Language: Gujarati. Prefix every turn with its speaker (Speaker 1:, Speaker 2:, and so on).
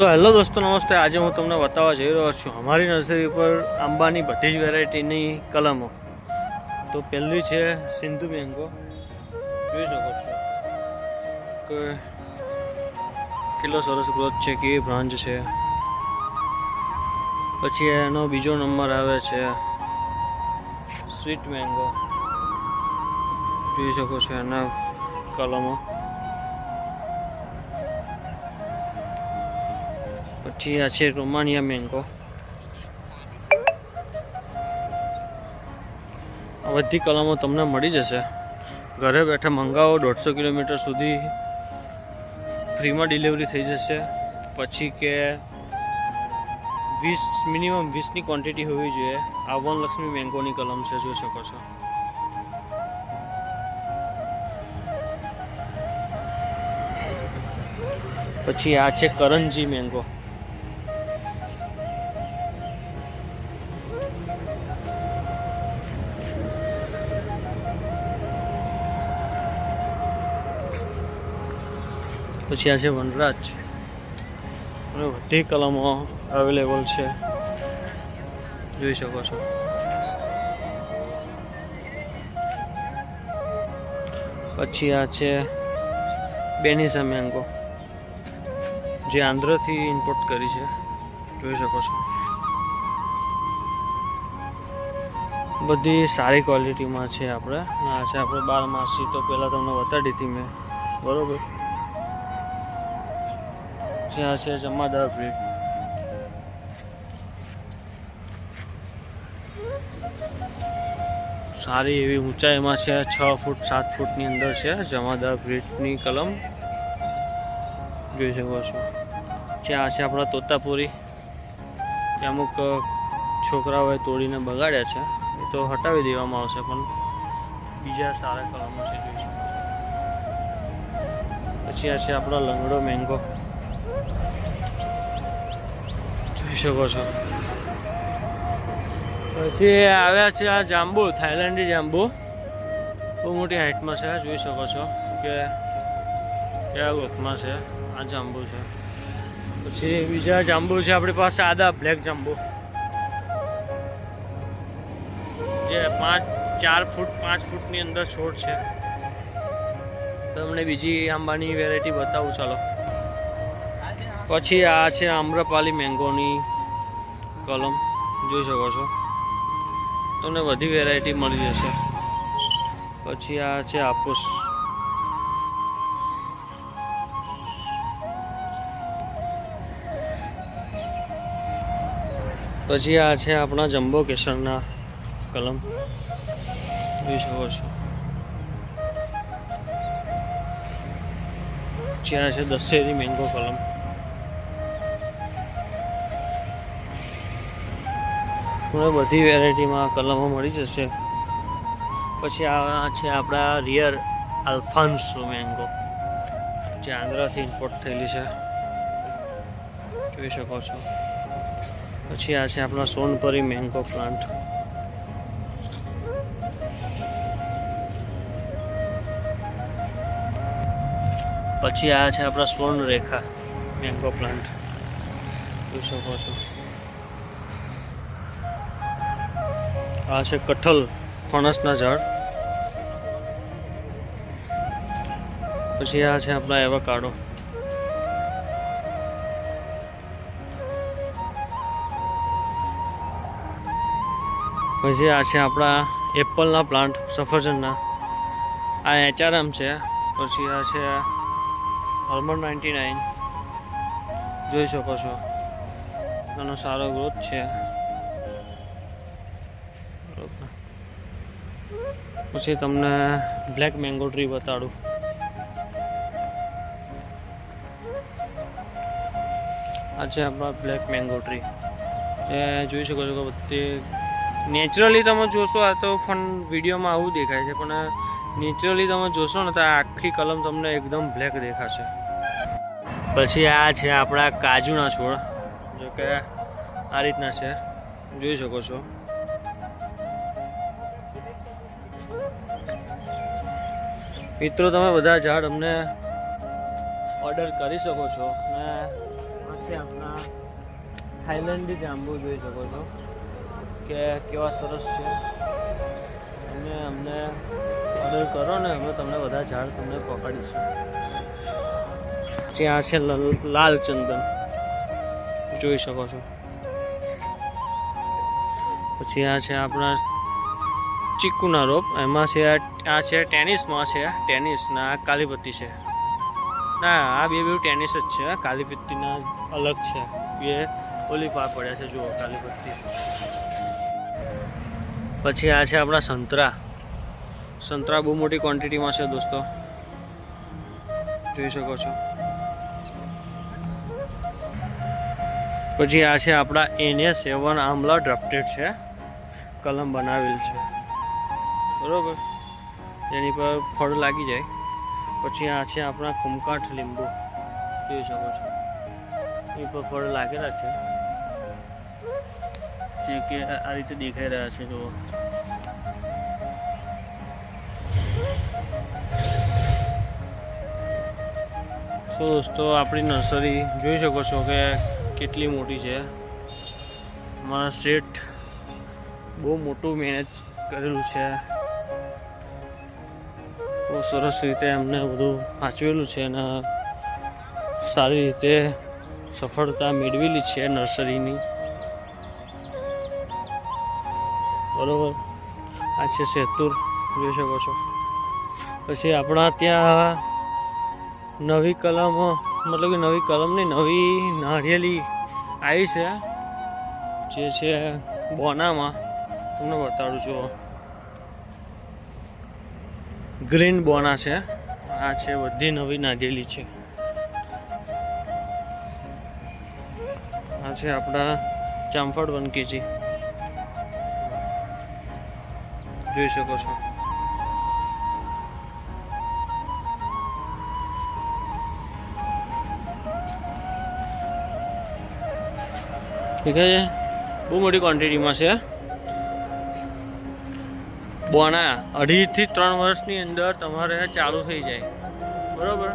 Speaker 1: તો હેલો દોસ્તો, નમસ્તે. આજે હું તમને બતાવવા જઈ રહ્યો છું અમારી નર્સરી પર આંબાની બધી જ વેરાયટીની કલમો. તો પહેલી છે સિંધુ મેંગો જોઈ શકો છો કે કેટલો સરસ ગ્રોથ છે, કેવી બ્રાન્ચ છે. પછી એનો બીજો નંબર આવે છે સ્વીટ મેંગો જોઈ શકો છો એના કલમો. પછી આ છે રોમાનિયા મેંગો. આ બધી કલમો તમને મળી જશે. ઘરે બેઠા મંગાવો, દોઢસો કિલોમીટર સુધી ફ્રીમાં ડિલિવરી થઈ જશે. પછી કે વીસ, મિનિમમ વીસની ક્વોન્ટિટી હોવી જોઈએ. આ વનલક્ષ્મી મેંગોની કલમ છે, જોઈ શકો છો. પછી આ છે કરંજી મેંગો. પછી આ છે વનરાજ. બધી કલમો અવેલેબલ છે. જોઈ શકો છો. પછી આ છે બેનિસા મેંગો. જે આંધ્રથી ઇમ્પોર્ટ કરી છે. જોઈ શકો છો. બધી સારી ક્વોલિટીમાં છે આપણે. આ છે આપણે બાર માસી તો પહેલાં તમને બતાડી હતી મેં. બરોબર. જ્યાં છે જમાદાર બ્રીડ સારી એવી ઊંચાઈમાં છે, છ ફૂટ, સાત ફૂટની અંદર છે જમાદાર બ્રીડની કલમ. જોઈ શકો છો. જ્યાં છે આપણા તોતાપુરી. અમુક છોકરાઓએ તોડીને બગાડ્યા છે. એ તો હટાવી દેવામાં આવશે, પણ બીજા સારા કલમો છે, જોઈ શકો પછી આ છે આપણો લંગડો મેંગો. શકો છો? પછી આવ્યા છે આ જાંબુ થાઈલેન્ડી જાંબુ. બહુ મોટી હાઇટમાં છે જોઈ શકો છો કે કયા ગોખમાં છે આ જાંબુ છે. પછી બીજા જાંબુ છે આપણી પાસે આદા બ્લેક જાંબુ. જે પાંચ, ચાર ફૂટ, પાંચ ફૂટની અંદર છોડ છે. તમને બીજી આંબાની વેરાયટી બતાવું, ચાલો. પછી આ છે આમ્રપાલી મેંગોની કલમ. જોઈ શકો છો. તમને બધી વેરાયટી મળી જશે. પછી આ છે આપુસ. પછી આ છે આપણા જમ્બો કેસરના કલમ. જોઈ શકો છો. પછી આ છે દશેરી મેંગો કલમ. તમને બધી વેરાયટીમાં કલમો મળી જશે. પછી આ છે આપણા રિયર આલ્ફાન્સો મેંગો જે આંધ્રાથી ઇમ્પોર્ટ થયેલી છે. જોઈ શકો છો. પછી આ છે આપણા સોનપરી મેંગો પ્લાન્ટ પછી આ છે આપણા સ્વર્ણ રેખા મેંગો પ્લાન્ટ જોઈ શકો છો. આ છે કઠલ ફણસના ઝાડ. પછી આ છે આપણા એવા કાળો. પછી આ છે આપણા એપલના પ્લાન્ટ, સફરજનના. આ એચઆરએમ છે. પછી આ છે હર્મન નાઇન્ટી નાઇન. જોઈ શકો છો. એનો સારો ગ્રોથ છે બરોબર. પછી તમને બ્લેક મેંગો ટ્રી બતાડું. આ છે આપણા બ્લેક મેંગો ટ્રી એ જોઈ શકો છો કે બધી નેચરલી તમે જોશો, આ તો ફન વિડીયોમાં આવું દેખાય છે, પણ નેચરલી તમે જોશો ને તો આખી કલમ તમને એકદમ બ્લેક દેખાશે. પછી આ છે આપણા કાજુના છોડ જો કે આ રીતના છે. જોઈ શકો છો. મિત્રો, તમે બધા ઝાડ અમને ઓર્ડર કરી શકો છો અને આ છે છે આપણા થાઈલેન્ડી જાંબુ જોઈ શકો છો કે કેવા સરસ છે. અને અમને ઓર્ડર કરો ને, અમે તમને બધા ઝાડ તમને પકડીશું ત્યાં છે લલ- લાલ ચંદન. જોઈ શકો છો. પછી આ છે આપણા ચીકુના રોપ. એમાં છે આ છે ટેનિસમાં છે ટેનિસ ને આ કાલીપત્તી છે. ના, આ બે બે ટેનિસ જ છે કાલીપત્તીના અલગ છે. બે ઓલી પાર પડ્યા છે, જુઓ કાલીપત્તી પછી આ છે આપણા સંતરા. સંતરા બહુ મોટી ક્વોન્ટિટીમાં છે, દોસ્તો. જોઈ શકો છો. પછી આ છે આપણા એને સેવન આમલા ડ્રાફ્ટેડ છે. કલમ બનાવેલ છે. બરોબર. એની પર ફળ લાગી જાય. પછી આ છે આપણા કુમકાઠ લીંબુ. જોઈ શકો છો. એ પર ફળ લાગેલા છે. જે કે આ રીતે દેખાઈ રહ્યા છે, જુઓ. સો દોસ્તો, આપણી નર્સરી જોઈ શકો છો કે કેટલી મોટી છે. મારા શેઠ બહુ મોટું મહેનત કરેલું છે. સરસ રીતે એમને બધું વાંચવેલું છે અને સારી રીતે સફળતા મેળવેલી છે નર્સરીની. બરોબર? આ છે સેતુર. જોઈ શકો છો. પછી આપણા ત્યાં નવી કલમ, મતલબ કે નવી કલમની નવી નારિયેલી આવી છે. જે છે બોનામાં. તમને બતાડું છું. ગ્રીન બોના છે. આ છે બધી નવી નાગેલી છે. આ છે આપણા ચાંફળ વન કેજી. જોઈ શકો છો. દેખાય છે? બહુ મોટી ક્વોન્ટિટીમાં છે. બોના અઢીથી ત્રણ વર્ષની અંદર તમારે ચાલુ થઈ જાય. બરોબર?